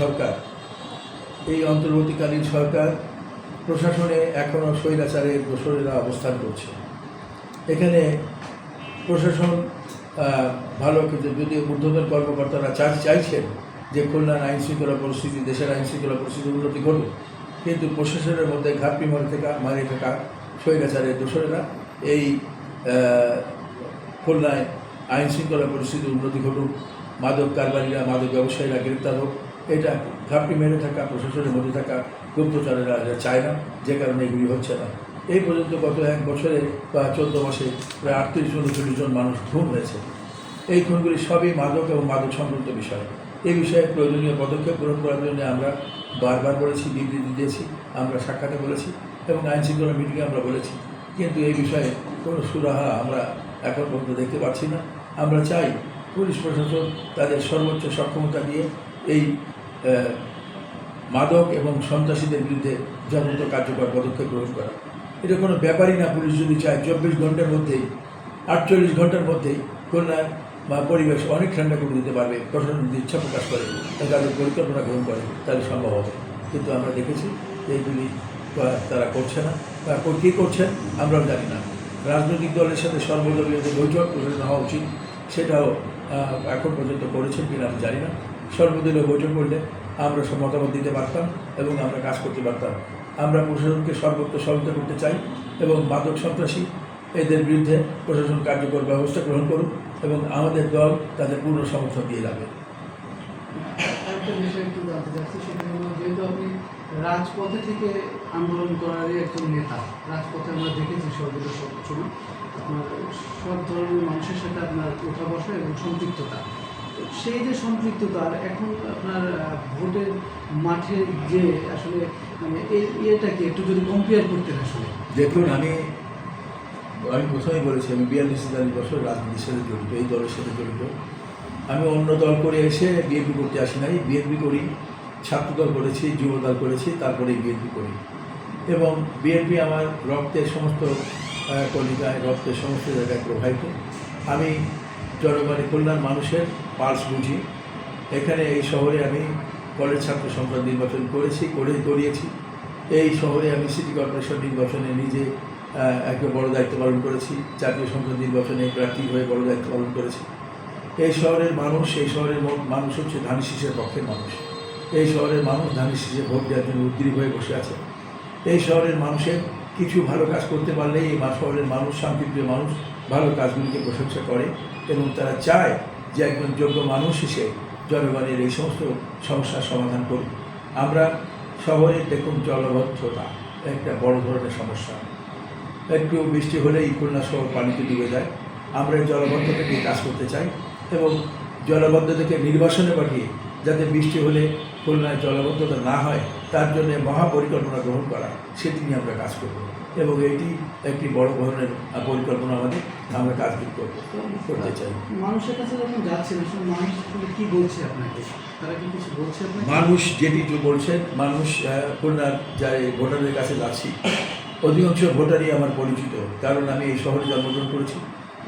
সরকার, এই অন্তর্বর্তীকালীন সরকার প্রশাসনে এখনও স্বৈরাচারের দোসরেরা অবস্থান করছে। এখানে প্রশাসন ভালো কিন্তু যদি ঊর্ধ্বতন কর্মকর্তারা চাই চাইছেন যে খুলনার আইন শৃঙ্খলা পরিস্থিতি, দেশের আইন শৃঙ্খলা পরিস্থিতির উন্নতি ঘটুক, কিন্তু প্রশাসনের মধ্যে ঘাটতি মারি থাকা মারি থাকা স্বৈরাচারের দোসরেরা এই খুলনায় আইন শৃঙ্খলা পরিস্থিতির উন্নতি ঘটুক, মাদক কারবারিরা, মাদক ব্যবসায়ীরা গ্রেপ্তার হোক এটা ঘাপটি মেরে থাকা, প্রশাসনের মধ্যে থাকা গুপ্তচরেরা চায় না, যে কারণে এগুলি হচ্ছে না। এই পর্যন্ত গত এক বছরে বা চোদ্দ মাসে প্রায় আটত্রিশ উনচল্লিশ জন মানুষ খুন হয়েছে। এই খুনগুলি সবই মাদক এবং মাদক সংক্রান্ত বিষয়। এই বিষয়ে প্রয়োজনীয় পদক্ষেপ গ্রহণ করার জন্য আমরা বারবার বলেছি, বিবৃতি দিয়েছি, আমরা সাক্ষাতে বলেছি এবং আইন শৃঙ্খলা মিটিংয়ে আমরা বলেছি। কিন্তু এই বিষয়ে কোনো সুরাহা আমরা এখন পর্যন্ত দেখতে পাচ্ছি না। আমরা চাই পুলিশ প্রশাসন তাদের সর্বোচ্চ সক্ষমতা দিয়ে এই মাদক এবং সন্ত্রাসীদের বিরুদ্ধে যথাযথ কার্যকর পদক্ষেপ গ্রহণ করা। এটা কোনো ব্যাপারই না, পুলিশ যদি চায়, চব্বিশ ঘণ্টার মধ্যেই, আটচল্লিশ ঘণ্টার মধ্যেই খুলনার বা পরিবেশ অনেক ঠান্ডা করে দিতে পারবে, প্রশাসন যদি ইচ্ছা প্রকাশ করে তাদের পরিকল্পনা গ্রহণ করে, তাহলে সম্ভব হবে। কিন্তু আমরা দেখেছি এইগুলি তারা করছে না, বা কী করছেন আমরাও জানি না। রাজনৈতিক দলের সাথে সর্বদলীয় যে বৈঠক, প্রশাসন হওয়া উচিত, সেটাও এখন পর্যন্ত করেছেন কিনা আমি জানি না। সর্বদলীয় বৈঠক করলে আমরা সব মতামত দিতে পারতাম এবং আমরা কাজ করতে পারতাম। আমরা প্রশাসনকে সর্বত্র সহযোগিতা করতে চাই এবং মাদক সন্ত্রাসী, এদের বিরুদ্ধে প্রশাসন কার্যকর ব্যবস্থা গ্রহণ করুক এবং আমাদের দল তাদের পূর্ণ সমর্থন দিয়ে যাবে। রাজপথে থেকে আন্দোলন করারই একজন নেতা, রাজপথে আমরা দেখেছি সর্বদা সবসময় আপনার সব ধরনের মানুষের সাথে আপনার উঠা বসা এবং সম্পৃক্ততা। তো সেই যে সম্পৃক্ততা আর এখন আপনার ভোটের মাঠে যে আসলে মানে এই ইয়েটাকে একটু যদি কম্পেয়ার করতেন আসলে। দেখুন, আমি আমি প্রথমেই বলেছি, আমি বিয়াল্লিশ তেতাল্লিশ বছর রাজনীতির সাথে জড়িত, এই দলের সাথে জড়িত। আমি অন্য দল করে এসে বিএনপি করতে আসি নাই, বিএনপি করি, ছাত্র দল করেছি, যুব দল করেছি, তারপরে বিএনপি করি। এবং বিএনপি আমার রক্তের সমস্ত কলিকায় রক্তের সমস্ত জায়গায় প্রবাহিত। আমি জনগণের কল্যাণ মানুষের পালস বুঝি। এখানে এই শহরে আমি কলেজ ছাত্র সংসদ নির্বাচন করেছি, করে করিয়েছি এই শহরে আমি সিটি কর্পোরেশন নির্বাচনে নিজে একটা বড় দায়িত্ব পালন করেছি। জাতীয় সংসদ নির্বাচনে প্রার্থী হয়ে বড় দায়িত্ব পালন করেছি। এই শহরের মানুষ, এই শহরের মানুষ হচ্ছে ধানি শীষের পক্ষের মানুষ। এই শহরের মানুষ ধানি শীষে ভোট দেওয়ার জন্য উদ্গ্রীব হয়ে বসে আছে। এই শহরের মানুষের কিছু ভালো কাজ করতে পারলেই এই শহরের মানুষ, শান্তিপ্রিয় মানুষ ভালো কাজগুলিকে প্রশংসা করে। এবং তারা চায় যে একজন যোগ্য মানুষ হিসেবে জনগণের এই সমস্ত সমস্যার সমাধান করুক। আমরা শহরে দেখুন জলবদ্ধতা একটা বড় ধরনের সমস্যা। একটু বৃষ্টি হলেই খুলনা শহর পানিতে ডুবে যায়। আমরা জলবদ্ধতাকে কাজ করতে চাই এবং জলবদ্ধতাকে নির্বাসনে পাঠিয়ে যাতে বৃষ্টি হলে খুলনায় জলবদ্ধতা না হয় তার জন্য মহাপরিকল্পনা গ্রহণ করা সেটি নিয়ে আমরা কাজ করব। এবং এটি একটি বড় ধরনের পরিকল্পনা আমাদের আমরা কাজ করব করতে চাই। মানুষের কাছে যখন যাচ্ছেন মানুষ কি বলছে আপনাকে? তারা কি কিছু বলছে মানুষ যেটি যে বলছেন মানুষ খুলনার যাই ভোটারদের কাছে যাচ্ছি অধিকাংশ ভোটারই আমার পরিচিত কারণ আমি এই শহরে জন্মগ্রহণ করেছি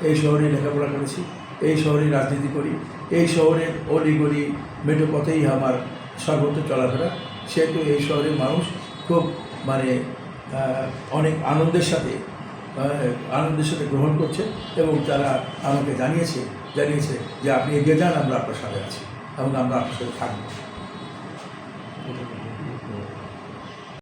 এই শহরে লেখাপড়া করেছি এই শহরে রাজনীতি করি। এই শহরের অলিগলি মেঠো পথেই আমার সর্বত্র চলাফেরা। সেহেতু এই শহরের মানুষ খুব মানে অনেক আনন্দের সাথে আনন্দের সাথে গ্রহণ করছে এবং তারা আমাকে জানিয়েছে জানিয়েছে যে আপনি এগিয়ে যান, আমরা আপনার সাথে আছি এবং আমরা আপনার সাথে থাকব।